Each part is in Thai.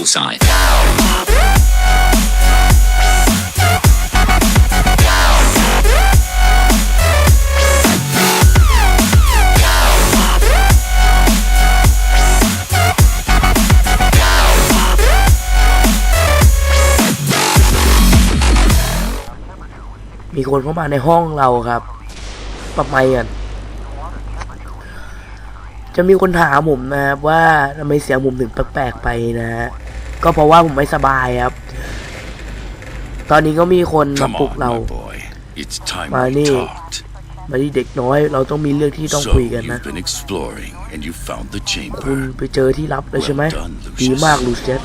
poolside. มีคนเข้ามาในห้องเราครับปรับไมค์กันจะมีคนถามผมนะครับว่าทำไมเสียงผมถึงแปลกๆไปนะฮะ ก็เพราะว่าผมไม่สบายครับ ตอนนี้ก็มีคนมา Come ปลุก on, เรา my boy. It's time we Mani. talked. มาที่เด็กน้อย เราต้องมีเรื่องที่ต้อง So คุยกันนะ you've been exploring and you found the คุณ chamber. ไปเจอที่ลับเลยใช่ไหม Well done, Lucius. ดีมากลูเซียส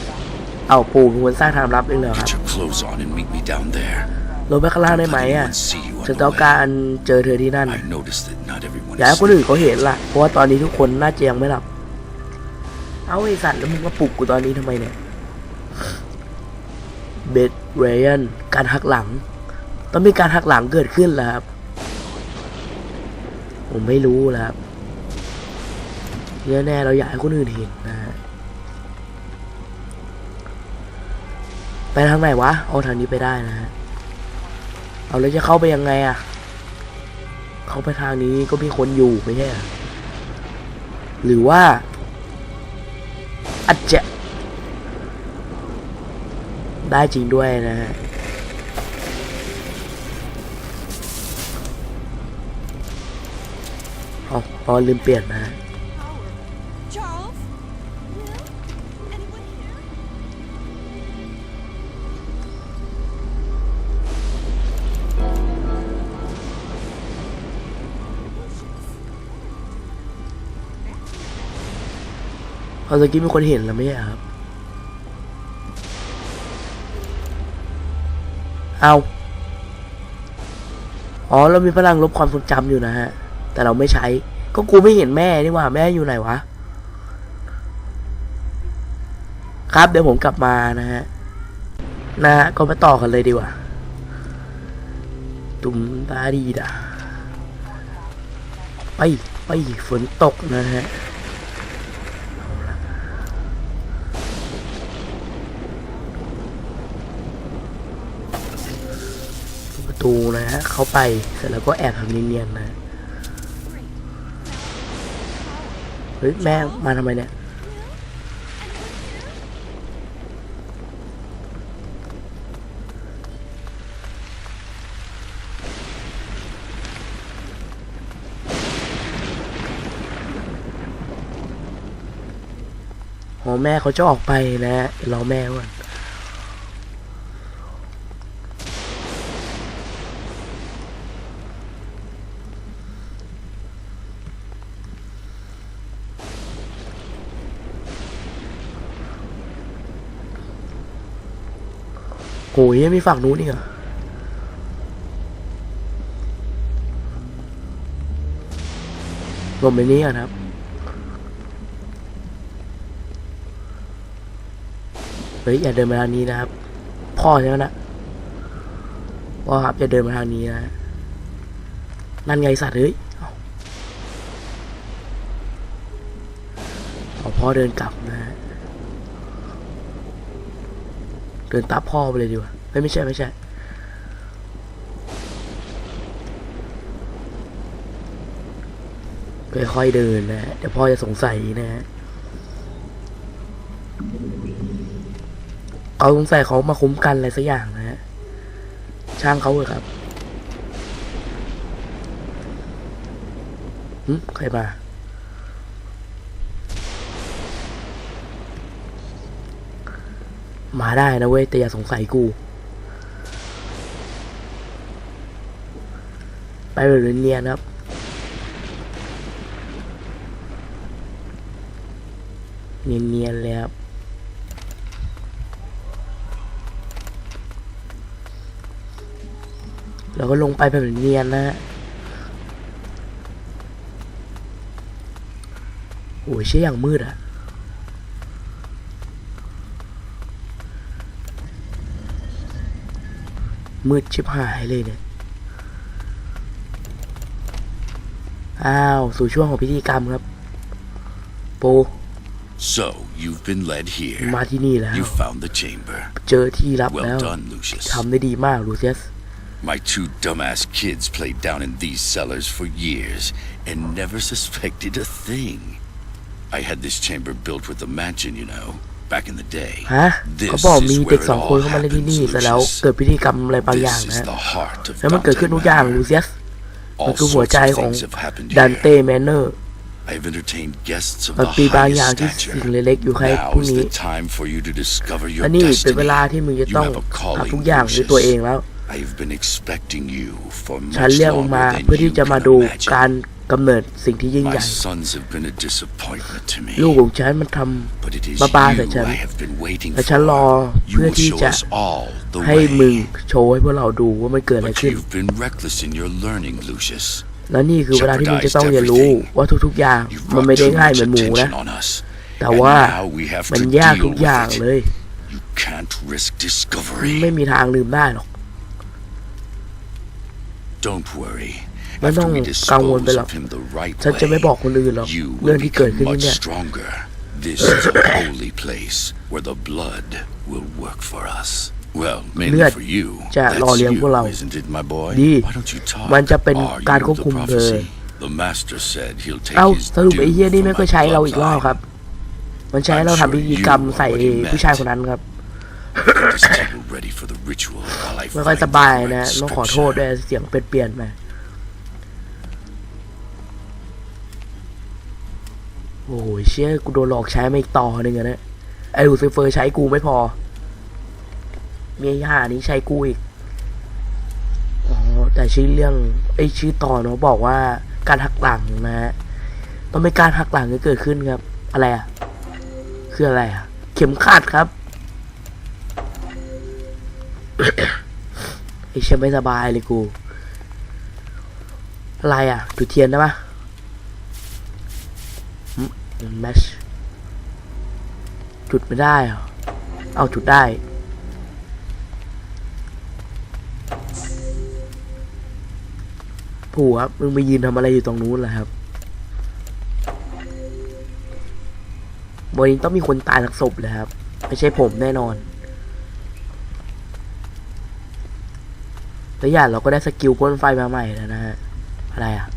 เอาปู่เป็นคนสร้างทางลับเองเหรอครับ Get your clothes on and meet me down there. ลงไปข้างล่างได้ไหมอะ Let anyone see you ฉัน on ต้อง the กา way. รเจอเธอที่นั่น I noticed that not everyone อยากให้ is คนอื่นเขาเห็นล่ะ เพราะว่าตอนนี้ทุกคนน่าจะยังไม่หลับ เอาไอสัตว์แล้วมึงมาปลุกกูตอนนี้ทำไมเนี่ย เบดเรยนการหักหลัง ต้องมีการหักหลังเกิดขึ้นแล้วครับ ผมไม่รู้แล้วครับแน่ๆเราอยากให้คนอื่นเห็นนะฮะไปทางไหนวะเอาทางนี้ไปได้นะฮะเอาแล้วจะเข้าไปยังไงอะเข้าไปทางนี้ก็มีคนอยู่ไม่ใช่หรือว่า ได้จริงด้วยนะฮะอ๋ออ๋อลืมเปลี่ยนนะฮะ Charles? Will? Anyone here? เอาตะกี้มีคนเห็นแล้วไม่ใช่เหรอครับ เอา อ๋อ เรามีพลังลบความทรงจำอยู่นะฮะ แต่เราไม่ใช้ ก็กูไม่เห็นแม่นี่ว่าแม่อยู่ไหนวะ ครับเดี๋ยวผมกลับมานะฮะ นะฮะ ก็มาต่อกันเลยดีกว่า ตุมตาดีดาไป ไปฝนตกนะฮะ ตูนะฮะเข้าไปเสร็จแล้วก็แอบทำเนียนๆนะเฮ้ยแม่มาทำไมเนี่ยอ๋อแม่เขาจะออกไปนะเรอแม่ก่อน โหยยังมีฝั่งนู้นอีกเหรอลมไปนี้ก่อนครับ เฮ้ยอย่าเดินมาทางนี้นะครับ พ่อใช่ไหมนะพ่อครับอย่าเดินมาทางนี้นะ นั่นไงสัตว์เฮ้ยเอาเอาพ่อเดินกลับนะฮะเดินตามพ่อไปเลยดีกว่าเฮ้ยไม่ใช่ไม่ใช่ค่อยๆเดินนะฮะเดี๋ยวพ่อจะสงสัยนะฮะเอาสงสัยเขามาคุ้มกันอะไรสักอย่างนะฮะช่างเขาเถอะครับหึใครมา มาได้นะเว้ย แต่อย่าสงสัยกู ไปแบบเนียนครับ เนียนๆเลยครับแล้วก็ลงไปแบบเนียนนะฮะโอ้ยเชี่ยอย่างมืดอะ มืดชิบหายเลยเนี่ย อ้าว สู่ช่วงของพิธีกรรมครับปู So, you've been led here. มาที่นี่แล้ว You found the chamber. เจอที่ลับ Well แล้ว done, Lucius. ทำได้ดีมากลูเซียส My two dumbass kids played down in these cellars for years and never suspected a thing. I had this chamber built with the mansion, you know, back in the day. ฮะ This เขาบอก is มีเด็ where ก it สองคน all เข้ามาเล่นที่นี่ happens, เสร็จแล้ว Lucius. เกิดพิธีกรรมอะไรบางอย่าง This นะ is ฮะ the heart of แล้วมันเกิดขึ้นทุกอย่าง Dante ลู Manor. เซียส มัน All คือหัว sorts ใจ of ของ things have happened ดันเต้ here. แมนเนอร์ I have entertained guests of มัน the มีบางอย่าง highest ที่ stature. สิ่งเล็กๆอยู่ใคร Now พวก is นี้ the time for you to discover your อันนี้เป็นเว destiny. ลาที่มึงจะ You ต้อง have a calling, ทำทุกอย่างด้วยตัวเอง Lucius. แล้ว I have been expecting you for ฉัน much เรียกมึงมา longer เพื่อ than ที่ you จะมา can ดูกา imagine. รกำเนิดสิ่งที่ยิ่งให My ญ่ sons have been a disappointment to me. ลูกของฉันมันท But it is บ้า you บ้าแต่ฉัน I have been waiting แต่ฉันรอ for. You เพื่อ will ที่ show จะ us all the ำให้มึง way. โชว์ให้พวกเราดูว่ามันเกิดอะไร But ขึ้น you've been reckless in your learning, Lucius. แล้วนี่คือเวลาที่มึงจะต้องเรียนรู้ว่าทุกๆอย่าง You've มัน brought ไม่ได้ too ง่าย much เหมือนหมูนะ attention on us. แต่ And ว่า now we have มัน to ยาก deal ทุกอย่าง with เล it. ย You can't risk ไม่ discovery. มีทางลืมได้หรอก Don't worry. ไม่ต้อง After we กังวลไป dispose หรอก of him the right ฉันจะไม่บอก way, คนอื่นหรอก you เรื่อง will ที่เกิด become ขึ้นที่ much เนี่ย stronger. This is a holy place where the blood will work for us. Well, เลื mainly อด for you. จะหล่อ That's เลี้ยงพวกเรา you, isn't it, my boy? ดี Why don't you talk? มันจะเป็น Are การ you ควบ the คุมเธอ prophecy? The master said he'll take เอ้า his สรุปไอ้เฮีย due นี่ for ไม่ my ก็ใช้เราอีก bloodline. รอบครับ มันใช้เราทำพิธีกรรมใส่ผู้ชายคนนั้นครับ Get this table ready for the ritual while I ไม่ค่อย find ส the บาย correct นะต้องขอโทษ scripture. ด้วยเสียงเปลี่ยนๆไป โอ้ยเชี่ยกูโดนหลอกใช้มาอีกต่อหนึ่งอะนะไอ้ลูซิเฟอร์ใช้กูไม่พอ เมียย่านี้ใช้กูอีกอ๋อแต่ชื่อเรื่องไอยชื่อตอนเขาบอกว่าการหักหลังนะฮะต้องเป็นการหักหลังที่เกิดขึ้นครับ อะไรอะคืออะไรอะเข็มขัดครับไอ้เชี่ยไม่สบายเลยกู อะไรอะจุดเทียนได้ปะ แมชจุดไม่ได้เอเอาจุดได้ ผู้ครับ มึงไปยืนทำอะไรอยู่ตรงนู้นล่ะครับวันนี้ต้องมีคนตายสักศพเลยครับ ไม่ใช่ผมแน่นอนแล้วอย่างเราก็ได้สกิลพ่นไฟมาใหม่แล้วนะฮะ อะไรอะ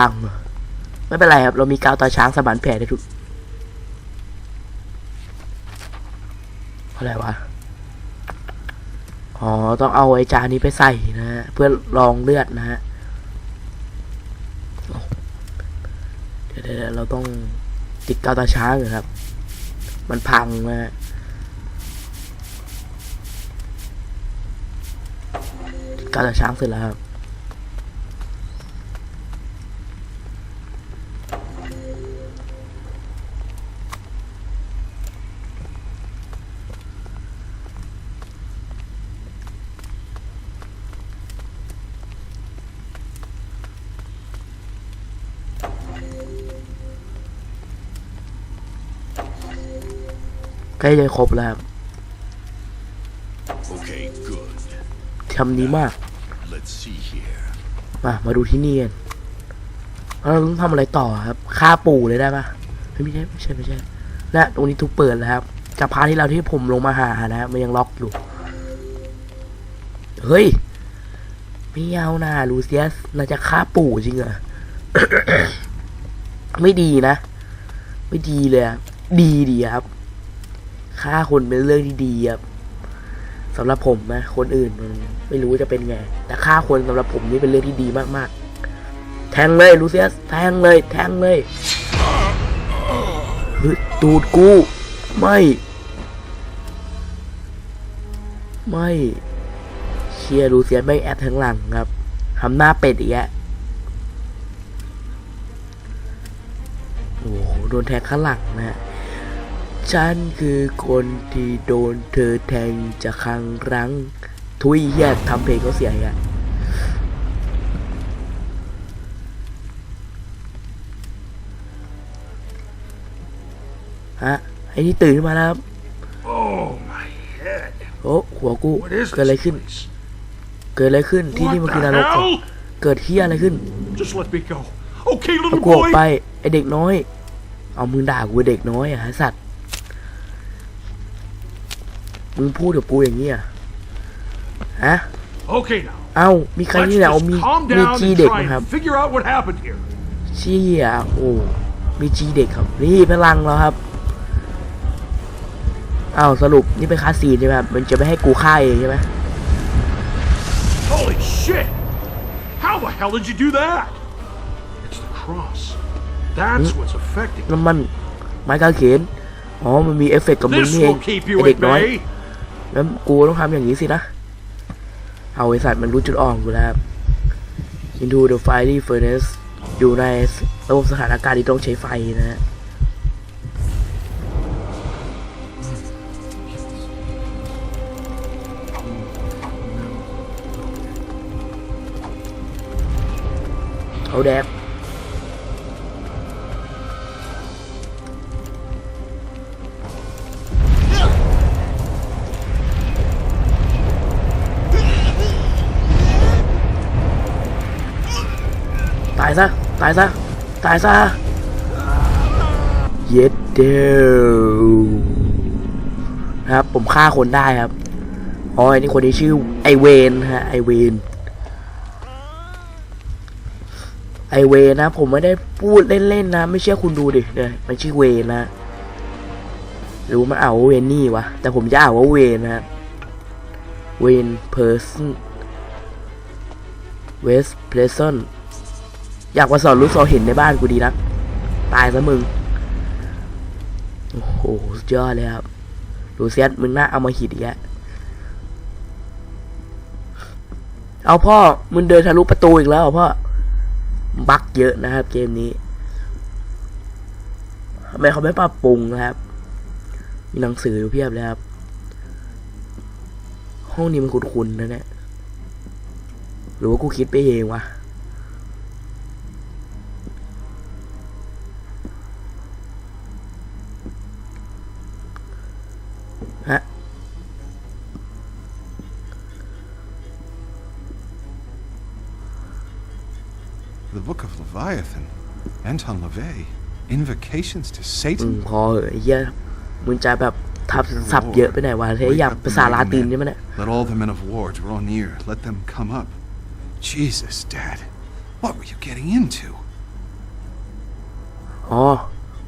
พัง ไม่เป็นไรครับ เรามีกาวตาช้างสมานแผลได้ทุกอะไรวะ อ๋อ ต้องเอาไอ้จานนี้ไปใส่นะฮะ เพื่อรองเลือดนะฮะ เดี๋ยวเราต้องติดกาวตาช้างอยู่ครับ มันพังนะฮะกาวตาช้างเสร็จแล้วครับ ใกล้จะครบแล้วครับ Okay, good. ทำดีมาก Let's see here. มา มาดูที่นี่กันแล้วเราต้องทำอะไรต่อครับฆ่าปู่เลยได้ปะเฮ้ยไม่ใช่ไม่ใช่ไม่ใช่นะตรงนี้ทุกเปิดแล้วครับจากพาร์ทที่เราที่ผมลงมาหานะมันยังล็อกอยู่ เฮ้ยไม่เอานะลูเซียสเราจะฆ่าปู่จริงเหรอไม่ดีนะ ไม่ดีเลยอะดีดีครับ ฆ่าคนเป็นเรื่องที่ดีครับสำหรับผมนะคนอื่นมันไม่รู้จะเป็นไง แต่ฆ่าคนสำหรับผมนี่เป็นเรื่องที่ดีมากๆ แทงเลยลูเซียสแทงเลย แทงเลยฮ้ยตูดกูไม่ ไม่เชียร์ลูเซียสไม่แอดทางหลังครับทำหน้าเป็ดอีกแยะโอ้โหโดนแทงข้างหลังนะ ฉันคือคนที่โดนเธอแทงจะครั้งรังทุยเฮียทำเพลงเขาเสียอะฮะไอ้นี่ตื่นขึ้นมาแล้วครับ Oh, my head. โอ้หัวกู What is เกิดอะไร this ขึ้น place? เกิดอะไรขึ้นที่นี่ What มันคือนร the กเหรอ hell? เกิดเฮียอะไรขึ้น Just let me go. Okay, เอา little กูออก boy. ไปไอเด็กน้อย เอามึงด่ากูเด็กน้อยอะไอ้สัตว์ มึงพูดกับกูอย่างนี้อะฮะ Okay now. เอ้า มีใคร Let's นี่แหละเอา just มี calm มี down จี and เด็ก try นะครับ and figure out what happened here. เชี่ยโอ้มีจีเด็กครับ นี่พลังแล้วครับอ้าวสรุปนี่เป็นคาสซีนใช่ไหมครับมันจะไม่ให้กูฆ่าเองใช่ไหม Holy shit! How the hell did you do that? It's the cross. That's what's affecting. น้ำมันไม้กางเขนอ๋อมันมีเอฟเฟกต์กับมึง This นี่เอง will keep ไอ you เด็ก at น้อย bay. แล้วกูต้องทำอย่างนี้สินะ เอาไอสัตว์มันรู้จุดอ่อนกูแล้วครับ Into the fiery furnace อยู่ในระบบสถานการณ์ที่ต้องใช้ไฟนะฮะเอาแดก ตายซะ ตายซะ เย็ดเดวนะครับ ผมฆ่าคนได้ครับอ๋อไอ้นี่คนนี้ชื่อไอเวนฮะ ไอเวนไอเวนนะผมไม่ได้พูดเล่นๆนะ ไม่เชื่อคุณดูดิเนี่ยมันชื่อเวนนะหรือว่ามันอ่านว่าเวนนี่วะ แต่ผมจะอ่านว่าเวนนะ เวนเพอร์ซนเวสเพลซัน อยากมาสอนรู้สอนเห็นในบ้านกูดีนักตายซะมึง โอ้โหสุดยอดเลยครับดูเซียสมึงน่าเอามาหิดอีกแล้วเอาพ่อ มึงเดินทะลุประตูอีกแล้วพ่อ บั๊กเยอะนะครับ เกมนี้ทำไมเขาไม่ปรับปรุงนะครับ มีหนังสืออยู่เพียบเลยครับ ห้องนี้มันคุ้นๆนะเนี่ย หรือว่ากูคิดไปเองวะ Leviathan. Anton LaVey. Invocations to มึง Satan? พอเหอะไอ้เหี้ยมึงจะแบบทับศัพท์เยอะไปไหนวะเฮ้ย Wake อยาก up ภาษา the ลาติน mighty ใช่ไหม men. เนี่ย Let all the men of war draw near. Let them come up. Jesus, Dad. What were you getting into? อ๋อ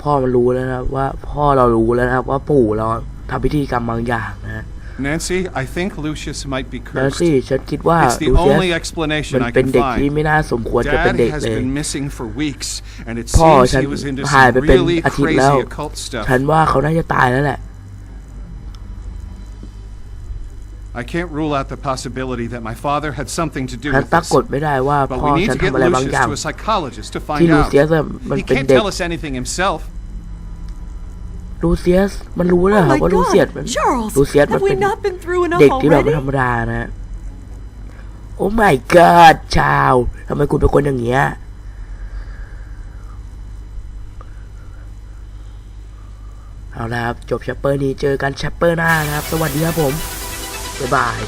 พ่อมันรู้แล้วนะครับว่าพ่อเรารู้แล้วนะครับว่าปู่เราทำพิธีกรรมบางอย่างนะฮะ Nancy, I think Lucius might be แล้ว cursed. สิฉันคิดว่า It's the ดูเซีย only ส explanation มัน I เป็น can เด็กที่ find. ไม่น่าสมควรจะเป็น Dad เด็ก has เลย been missing for weeks, and it พ่อ seems ฉัน he was into หาย some ไปเป็น really อาทิตย์แล้ว crazy occult stuff. ฉันว่าเขาน่าจะตายแล้วแหละ I can't rule out the possibility that my father had something to do ฉัน with ปรา this. กฏไม่ได้ว่า But พ่อ we need ฉัน to get ทำอะไรบาง Lucius อย่าง to a psychologist to ที่ find ลู out. เซียสอะมัน He เป็น can't เด็ก tell us anything himself. ลูเซียสมันรู้เลย Oh ครับ my ว่าลูเซียสมัน God, Charles! ลูเซียสมัน Have เป็ we น not been through enough เด็กที่แบบไม่ already? ธรรมดานะโอ้ my god ชาวทำไมคุณเป็นคนอย่างเงี้ยเอาละครับ จบแชปเปอร์นี้เจอกันแชปเปอร์หน้านะครับ สวัสดีครับผม บ๊ายบาย